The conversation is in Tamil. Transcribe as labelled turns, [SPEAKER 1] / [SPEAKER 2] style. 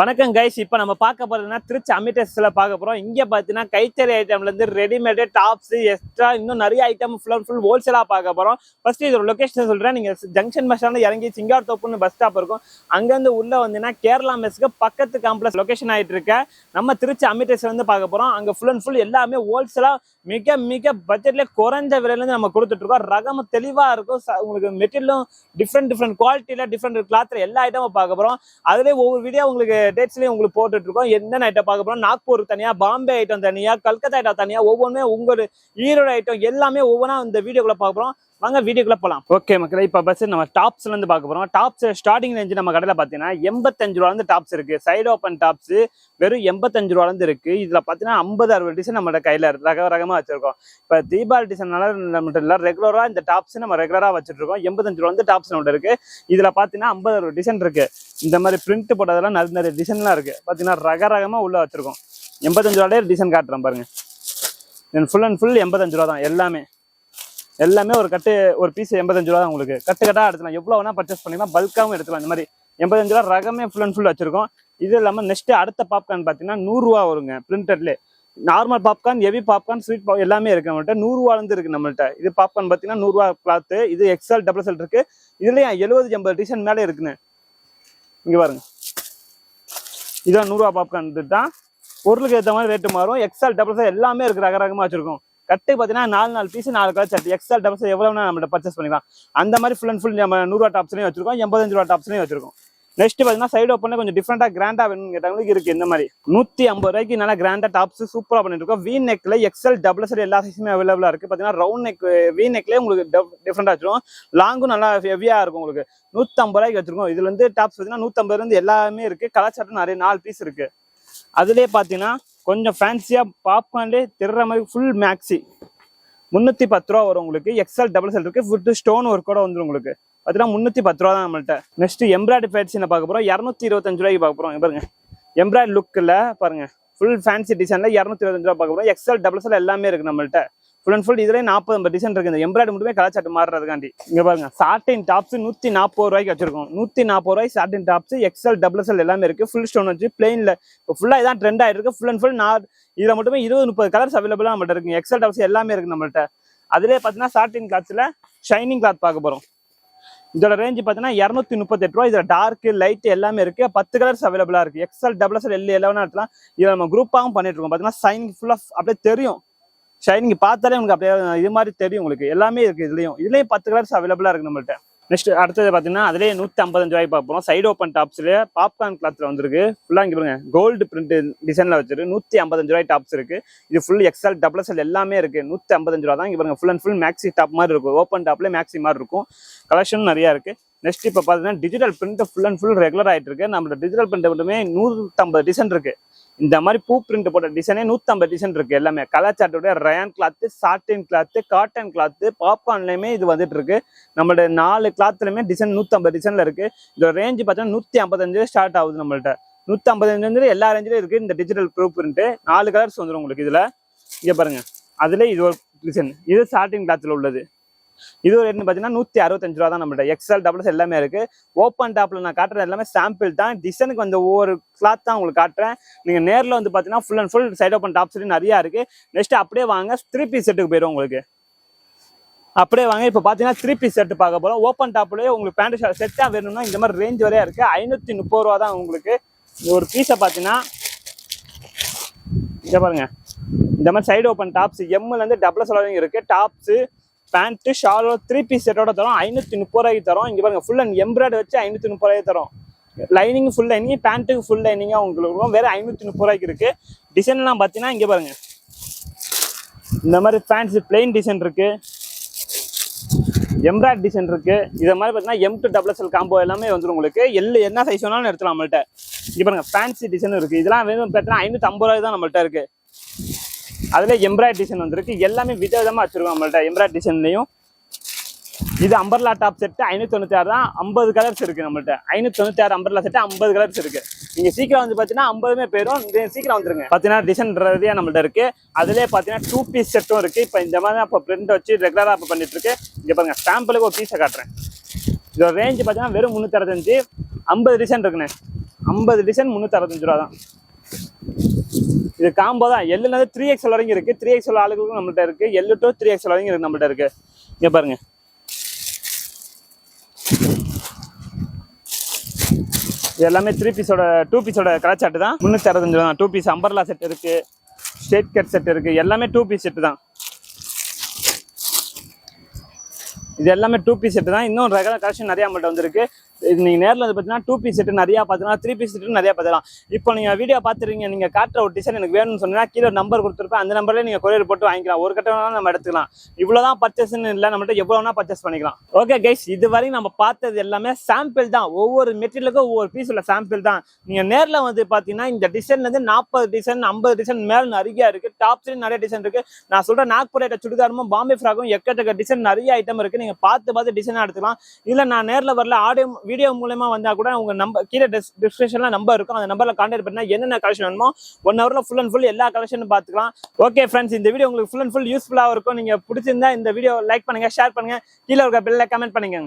[SPEAKER 1] வணக்கம் கைஸ் இப்போ நம்ம பார்க்க போகிறதுனா திருச்சி அமிட்டஸில் பார்க்க போறோம். இங்கே பார்த்தீங்கன்னா கைத்தறி ஐட்டம்ல இருந்து ரெடிமேடு டாப்ஸ் எக்ஸ்ட்ரா இன்னும் நிறைய ஐட்டம் ஃபுல் அண்ட் ஃபுல் ஹோல்சேலாக பார்க்க போறோம். ஃபஸ்ட்டு இது ஒரு லொக்கேஷன் சொல்றேன். நீங்கள் ஜங்ஷன் பஸ் ஸ்டாண்ட்ல இறங்கி சிங்கார் தோப்புன்னு பஸ் ஸ்டாப் இருக்கும். அங்கேருந்து உள்ள வந்தீங்கன்னா கேரளா மெஸ்க்கு பக்கத்து காம்ப்ளெக்ஸ் லொகேஷன் ஆகிட்டு இருக்க. நம்ம திருச்சி அமிட்டஸ்லேருந்து பார்க்க போறோம். அங்கே ஃபுல் அண்ட் ஃபுல் எல்லாமே ஹோல்சேலா மிக மிக பட்ஜெட்ல குறைஞ்ச விலையிலேருந்து நம்ம கொடுத்துட்ருக்கோம் ரகமும் ரகம் தெளிவா இருக்கும். உங்களுக்கு மெட்டீரியலும் டிஃப்ரெண்ட் டிஃப்ரெண்ட் குவாலிட்டியில டிஃப்ரெண்ட் கிளாத்தில் எல்லா ஐட்டமும் பார்க்க போறோம். அதுலேயே ஒவ்வொரு வீடியோ உங்களுக்கு டேட்ஸ்லையும் உங்களுக்கு போட்டுட்டு இருக்கோம் என்னென்ன ஐட்டம் பார்க்க போகிறோம் நாக்பூர் தனியா பாம்பே ஐட்டம் தனியா கல்கத்தா ஐட்டம் தனியா ஒவ்வொன்றுமே உங்களோட ஈரோடு ஐட்டம் எல்லாமே ஒவ்வொன்றா இந்த வீடியோக்குள்ள பார்க்குறோம் வாங்க வீடியோக்குள்ள போலாம். ஓகே மக்களே இப்போ பஸ் நம்ம டாப்ஸ்ல இருந்து பார்க்க போறோம். டாப்ஸ் ஸ்டார்டிங் ரேஞ்சு நம்ம கடையில பாத்தீங்கன்னா எண்பத்தஞ்சு ரூபா இருந்து டாப்ஸ் இருக்கு. சைடு ஓப்பன் டாப்ஸ் வெறும் எண்பத்தஞ்சு ரூபா இருந்து இருக்கு. இதுல பாத்தீங்கன்னா ஐம்பது அறுபது டிசைன் நம்மளோட கையில ரக ரகமா வச்சிருக்கோம். இப்ப தீபாவளி டிசைன்னால நம்மகிட்ட இல்ல ரெகுலரா இந்த டாப்ஸ் நம்ம ரெகுலரா வச்சிட்டு இருக்கோம். எண்பத்தஞ்சு ரூபா வந்து டாப்ஸ் நம்மகிட்ட இருக்கு. இதுல பாத்தீங்கன்னா ஐம்பது அறுபது டிசைன் இருக்கு. இந்த மாதிரி பிரிண்ட் போட்டதெல்லாம் நிறைய நிறைய டிசைன்லாம் இருக்கு. பாத்தீங்கன்னா ரக ரகமா உள்ள வச்சிருக்கோம். எண்பத்தஞ்சு ரூபாலே டிசைன் காட்டுறேன் பாருங்க. ஃபுல் அண்ட் ஃபுல் எண்பத்தஞ்சு ரூபா தான் எல்லாமே. எல்லாமே ஒரு கட்டு ஒரு பீஸ் எண்பத்தஞ்சு ரூபா தான் உங்களுக்கு. கட்டு கட்டா எடுத்துக்கலாம். எவ்வளோ வேணா பர்ச்சேஸ் பண்ணிக்கலாம். பல்காகவும் எடுத்துக்கலாம். இந்த மாதிரி எண்பத்தஞ்சு ரூபா ரகமே ஃபுல் அண்ட் ஃபுல் வச்சிருக்கோம். இது இல்லாமல் நெக்ஸ்ட் அடுத்த பாப்கார்ன் பார்த்தீங்கன்னா நூறுரூவா வருங்க. பிரிண்டட்லேயே normal popcorn heavy popcorn sweet pop எல்லாமே இருக்கு நம்மள்ட்ட. நூறுரூவாலேருந்து இருக்கு நம்மள்ட்ட. இது பாப்கார்ன் பார்த்தீங்கன்னா நூறுரூவா கிளாத் இது எக்ஸ்எல் டபுள் எல் இருக்கு. இதுலயும் எழுபது எண்பது டிசைன் மேலே இருக்குன்னு. இங்க பாருங்க. இதான் நூறுரூவா பாப்கார்ன் தான் பொருளுக்கு ஏற்ற மாதிரி ரேட்டு மாறும். எக்ஸ்எல் டபுள் எக்ஸ்எல் எல்லாமே இருக்கு. ரகரகமா வச்சிருக்கோம். கட்டு பார்த்தீங்கன்னா நாலு நாலு பீஸ் நாலு கலர் சட்டி எக்ஸ்எல் டப்ஸ் எவ்வளோனா எவ்வளோ நம்மள்ட்ட பர்ச்சேஸ் பண்ணிக்கலாம். அந்த மாதிரி ஃபுல் அண்ட் ஃபுல் நம்ம நூறுரூவா டாப்ஸ்லையும் வச்சிருக்கோம் எண்பத்தஞ்சு ரூபா டாப்ஸ்லையும் வச்சிருக்கோம். நெக்ஸ்ட் பார்த்தீங்கன்னா சைடு ஓப்பனில் கொஞ்சம் டிஃப்ரெண்டாக கிராண்டாக வேணும்னு கேட்டவங்களுக்கு இருக்குது இந்த மாதிரி. நூற்றி ஐம்பது ரூபாய்க்கு நல்லா கிராண்டாக டாப்ஸ் சூப்பராக பண்ணிட்டு இருக்கோம். வி நெக்ல எக்ஸ்எல் டபுள் சைடு எல்லா சைஸுமே அவைலபிளாக இருக்குது பார்த்தீங்கன்னா ரவுண்ட் நெக் வீ நெக்லேயே உங்களுக்கு டிஃப்ரெண்டாக வச்சிருக்கோம் லாங்கும் நல்லா ஹெவியாக இருக்கும் உங்களுக்கு. நூற்றம்பது ரூபாய்க்கு வச்சிருக்கோம். இதுல இருந்து டாப்ஸ் பார்த்தீங்கன்னா நூற்றம்பதுலேருந்து எல்லாமே இருக்குது கலர் நிறைய நாலு பீஸ் இருக்குது அதுலேயே பார்த்தீங்கன்னா கொஞ்சம் ஃபேன்சியாக பாப்கார்ன்லேயே திருற மாதிரி ஃபுல் மேக்ஸி முந்நூற்றி பத்து ரூபா வரும் உங்களுக்கு. எக்ஸ்எல் டபுள் செல் இருக்குது ஃபுட்டு ஸ்டோன் ஒர்க்கோட வந்துடும் உங்களுக்கு. பார்த்தீங்கன்னா முந்நூற்றி பத்து ரூபா தான் நம்மள்ட்ட. நெக்ஸ்ட் எம்ப்ராய்டு ஃபேட்ஸில் பார்க்க போகிறோம் இரநூத்தி இருபத்தஞ்சு ரூபாய்க்கு பார்க்க போகிறோம் பாருங்க. எம்ப்ராய்டு லுக்கில் பாருங்கள் ஃபுல் ஃபேன்சி டிசைனில் இரநூத்தி இருபத்தஞ்சு ரூபா பார்க்க போகிறோம் எக்ஸ்எல் டபுள் செல் எல்லாமே இருக்குது நம்மள்ட்ட. ஃபுல் அண்ட் ஃபுல் இதுலேயே நாற்பது ஐம்பது டிசைன் இருக்கு. இந்த எம்ப்ராய்டு மட்டுமே கலாச்சாட்டு மாறுறதுக்காண்டி. இங்க பாருங்க சாட்டின் டாப்ஸ் நூற்றி நாற்பது ரூபாய்க்கு வச்சிருக்கோம். நூற்றி நாற்பது ரூபாய் satin tops XL double XL எல்லாமே இருக்கு. ஃபுல் ஸ்டோன் வச்சு பிளெயினில் இப்போ ஃபுல்லாக இதான் ட்ரெண்ட் ஆயிட்டு இருக்கு ஃபுல் அண்ட் ஃபுல் நான் இதில் மட்டுமே இருபது முப்பது கலர்ஸ் அவைலபிளாக நம்மள்ட்ட இருக்கு. எக்ஸ்எல் டாப்ஸ் எல்லாமே இருக்கு நம்மள்ட்ட. அதுலேயே பார்த்தீங்கன்னா சாட்டின் கிளாத்ஸில் ஷைனிங் கிளாத் பார்க்க போகிறோம் இதோட ரேஞ்ச் பார்த்தீங்கன்னா இரநூத்தி முப்பத்தெட்டு ரூபா இதில் டார்க்கு லைட் எல்லாமே இருக்கு. பத்து கலர்ஸ் அவைலபிளாக இருக்கு. எக்ஸ்எல் டபுள் எஸ்எல் எல் எல்லாம் எடுத்துலாம் இதில் நம்ம குரூப்பாகவும் பண்ணிட்டு இருக்கோம். பார்த்தீங்கன்னா ஷைனிங் ஃபுல்லாக அப்படியே தெரியும். ஷைனிங் பார்த்தாலே உங்களுக்கு அப்படியே இது மாதிரி தெரியும் உங்களுக்கு. எல்லாமே இருக்குது இதுலேயும். இதுலேயும் பத்து கலர்ஸ் அவைலபிளாக இருக்குது நம்மள்ட்ட. நெக்ஸ்ட் அடுத்தது பார்த்தீங்கன்னா அதுலயே நூற்றி ஐம்பத்தஞ்சு ரூபாய் பார்ப்போம் சைடு ஓப்பன் டாப்ஸில் பாப்கார்ன் கிளாத்தில் வந்திருக்கு. ஃபுல்லாக இங்கே பாருங்க கோல்டு பிரிண்ட் டிசைனில் வச்சிருக்கு. நூற்றி ஐம்பத்தஞ்சு ரூபாய் டாப்ஸ் இருக்குது இது ஃபுல் எக்ஸ்எல் டபுள் எக்ஸ்எல் எல்லாமே இருக்கு. நூற்றி ஐம்பத்தஞ்சு ரூபா தான் இங்கே பாருங்க full and full maxi top மாதிரி இருக்கும். ஓப்பன் டாப்ல மேக்ஸி மாதிரி இருக்கும். கலெக்ஷன் நிறையா இருக்குது நெக்ஸ்ட் இப்போ பார்த்தீங்கன்னா digital print full and full regular ஆகிட்டு இருக்கு. நம்மளோட டிஜிட்டல் பிரிண்ட் மட்டுமே நூற்றம்பது டிசைன் இருக்குது இந்த மாதிரி பூ பிரிண்ட் போட்ட டிசைனே நூற்றம்பது டிசைன் இருக்கு எல்லாமே. Colour சார்ட்டோட rayon cloth satin cloth cotton cloth பாப்கார்ன்லையுமே இது வந்துட்டு இருக்கு. நம்மளோட நாலு கிளாத்லையுமே டிசைன் நூற்றம்பது டிசைன்ல இருக்கு. இதோட ரேஞ்ச் பார்த்தீங்கன்னா நூற்றி ஐம்பத்தஞ்சு ஸ்டார்ட் ஆகுது நம்மள்ட்ட. நூற்றி ஐம்பத்தஞ்சு எல்லா ரேஞ்சிலும் இருக்கு. இந்த டிஜிட்டல் ப்ரூ பிரிண்ட் நாலு கலர்ஸ் வந்துடும் உங்களுக்கு இதுல. இங்க பாருங்க. அதுல இது ஒரு டிசைன் இது சாட்டின் கிளாத்ல உள்ளது. இது ஒரு ரேட்னு பார்த்தீங்கன்னா நூற்றி அறுபத்தஞ்சு ரூபா தான் நம்மள்ட்ட. எக்ஸ்எல் டபுள்ஸ் எல்லாமே இருக்கு. ஓப்பன் டாப்ல நான் காட்டுறது எல்லாமே சாம்பிள் தான். டிசைனுக்கு வந்து ஒவ்வொரு கிளாத் தான் உங்களுக்கு காட்டுறேன். நீங்க நேரில் வந்து பார்த்தீங்கன்னா full and full side open tops நிறைய இருக்கு. நெக்ஸ்ட் அப்படியே வாங்க த்ரீ பீஸ் செட்டுக்கு போயிடும் உங்களுக்கு. அப்படியே வாங்க இப்போ பார்த்தீங்கன்னா த்ரீ பீஸ் செட்டு பார்க்க போகிறோம் ஓப்பன் டாப்லேயே உங்களுக்கு பேண்ட் ஷர்ட் செட்டாக வேணும்னா இந்த மாதிரி ரேஞ்ச் வரையா இருக்கு. ஐநூற்றி முப்பது ரூபா தான் உங்களுக்கு. ஒரு பீஸை பார்த்தீங்கன்னா இங்க பாருங்க. இந்த மாதிரி சைடு ஓப்பன் டாப்ஸ் எம்லேருந்து டபுள் செலவிங் இருக்கு. டாப்ஸு பேண்ட்டு ஷாலோ த்ரீ பீஸ் செட்டோட தரோம். ஐநூற்றி முப்பது ரூபாய்க்கு தரோம். இங்கே பாருங்க ஃபுல் அண்ட் எம்ப்ராய்டு வச்சு ஐநூற்றி முப்பது ரூபாய்க்கு தரோம். லைனிங் ஃபுல் லைனிங் பேண்ட்டுக்கு ஃபுல் லைனிங்காக உங்களுக்கு இருக்கும் வேறு ஐநூற்றி முப்பது ரூபாய்க்கு இருக்குது டிசைன்லாம் பார்த்தீங்கன்னா இங்கே பாருங்கள் இந்த மாதிரி பேண்ட்ஸு பிளெயின் டிசைன் இருக்குது எம்ப்ராய்ட் டிசைன் இருக்குது இதை மாதிரி பார்த்தீங்கன்னா M to double L combo எல்லாமே வந்துடும் உங்களுக்கு. எல்லு என்ன சைஸ் வேணாலும் எடுத்துலாம் நம்மள்ட்ட. இங்கே பாருங்க ஃபேன்சி டிசைனும் இருக்குது இதெல்லாம் வேணும் பார்த்தீங்கன்னா ஐநூற்றி ஐம்பது ரூபாய் தான் நம்மள்கிட்ட இருக்குது அதில் எம்ப்ராய்ட் டிசைன் வந்திருக்கு. எல்லாமே விதவிதமா வச்சுருக்கோம் நம்மள்ட்ட. எம்ப்ராய்ட் டிசைன்லையும் இது அம்பர்லா டாப் செட்டு ஐநூற்றி தொண்ணூற்றி ஆறு தான் ஐம்பது கலர்ஸ் இருக்குது நம்மள்ட்ட. ஐநூற்றி தொண்ணூற்றி ஆறு அம்பர்லா செட்டு ஐம்பது கலர்ஸ் இருக்குது நீங்கள் சீக்கிரம் வந்து பார்த்தீங்கன்னா ஐம்பதுமே போயிடும் சீக்கிரம் வந்துருங்க. பார்த்தீங்கன்னா டிசைன் ரெடியாக நம்மள்ட்ட இருக்குது அதிலே பார்த்தீங்கன்னா டூ பீஸ் செட்டும் இருக்குது இப்போ இந்த மாதிரி அப்போ பிரிண்ட் வச்சு ரெகுலராக இப்போ பண்ணிட்டுருக்கு இங்கே பாருங்கள் சாம்பிளுக்கு ஒரு பீஸை காட்டுறேன். இதோட ரேஞ்ச் பார்த்தீங்கன்னா வெறும் முந்நூற்றி அறுபத்தஞ்சு ஐம்பது டிசைன் இருக்குண்ணே. ஐம்பது டிசைன் முந்நூற்றி அறுபத்தஞ்சு ரூபா தான் இது காம்போ தான். எல்லுனது த்ரீ எக்ஸ் வரைக்கும் இருக்கு. த்ரீ எக்ஸ்எல் ஆளுகளுக்கும் நம்மள்ட்ட இருக்கு. எல்லு டு த்ரீ எக்ஸ் வரைக்கும் இருக்கு நம்மள்ட்ட இருக்கு. இங்க பாருங்க. இது எல்லாமே த்ரீ பீஸோட டூ பீஸோட கலாச்சாட்டு தான். முந்நூற்றி அறுபத்தஞ்சு தான். டூ பீஸ் அம்பர்லா செட் இருக்கு. ஸ்டேட் கட் செட் இருக்கு. எல்லாமே டூ பீஸ் செட்டு தான். இது எல்லாமே டூ பீஸ் செட்டு தான். இன்னும் ரெகுலர் கலெக்ஷன் நிறைய நம்மள்ட்ட வந்திருக்கு. நீங்கள் நேரில் வந்து பார்த்தீங்கன்னா டூ பீஸ் செட்டு நிறையா பார்த்துக்கலாம் த்ரீ பீஸ் செட்டு நிறையா பார்த்துக்கலாம் இப்போ நீங்கள் வீடியோ பார்த்துருங்க நீங்கள் காட்டுற ஒரு டிசைன் எனக்கு வேணும்னு சொன்னீங்கன்னா கீழே நம்பர் கொடுத்துருப்பேன். அந்த நம்பர்லேயே நீங்கள் கொரியர் போட்டு வாங்கிக்கலாம். ஒரு கட்டணம் நம்ம எடுத்துக்கலாம். இவ்வளோ தான் பர்ச்சேஸ்னு இல்லை நம்மகிட்ட எவ்வளோ வேணால் பர்ச்சேஸ் பண்ணிக்கலாம். ஓகே கைஸ் இது வரையும் நம்ம பார்த்தது எல்லாமே சாம்பிள் தான். ஒவ்வொரு மெட்டீரியலுக்கும் ஒவ்வொரு பீஸ் உள்ள சாம்பிள் தான். நீங்கள் நேரில் வந்து பார்த்தீங்கன்னா இந்த டிசைன்லேருந்து நாற்பது டிசைன் ஐம்பது டிசைன் மேலே நிறையா இருக்குது டாப்ஸ்லேயும் நிறைய டிசைன் இருக்குது நான் சொல்கிற நாக்பூர் ஐட்ட சுடிதாரமும் பாம்பே ஃப்ராக்கும் எக்கச்சக்க டிசைன் நிறைய ஐட்டம் இருக்குது நீங்கள் பார்த்து பார்த்து டிசைனாக எடுத்துக்கலாம். இல்லை நான் நேரில் வரல ஆடியோ வீடியோ மூலமா வந்தால் கூட உங்கள் நம்பர் கீழே டிஸ்கிரிப்ஷனில் நம்பர் இருக்கும். அந்த நம்பரில் கான்டாக்ட் பண்ணால் என்னென்ன கலெக்ஷன் வேணுமோ ஒன் ஹவரில் ஃபுல் அண்ட் ஃபுல் எல்லா கலெக்ஷனும் பார்த்துக்கலாம் ஓகே ஃப்ரெண்ட்ஸ் இந்த வீடியோ உங்களுக்கு ஃபுல் அண்ட் ஃபுல் யூஸ்ஃபுல்லாக இருக்கும். நீங்கள் பிடிச்சிருந்தா இந்த வீடியோ லைக் பண்ணுங்கள் ஷேர் பண்ணுங்கள் கீழே இருக்க பெல்ல கமெண்ட் பண்ணுங்க.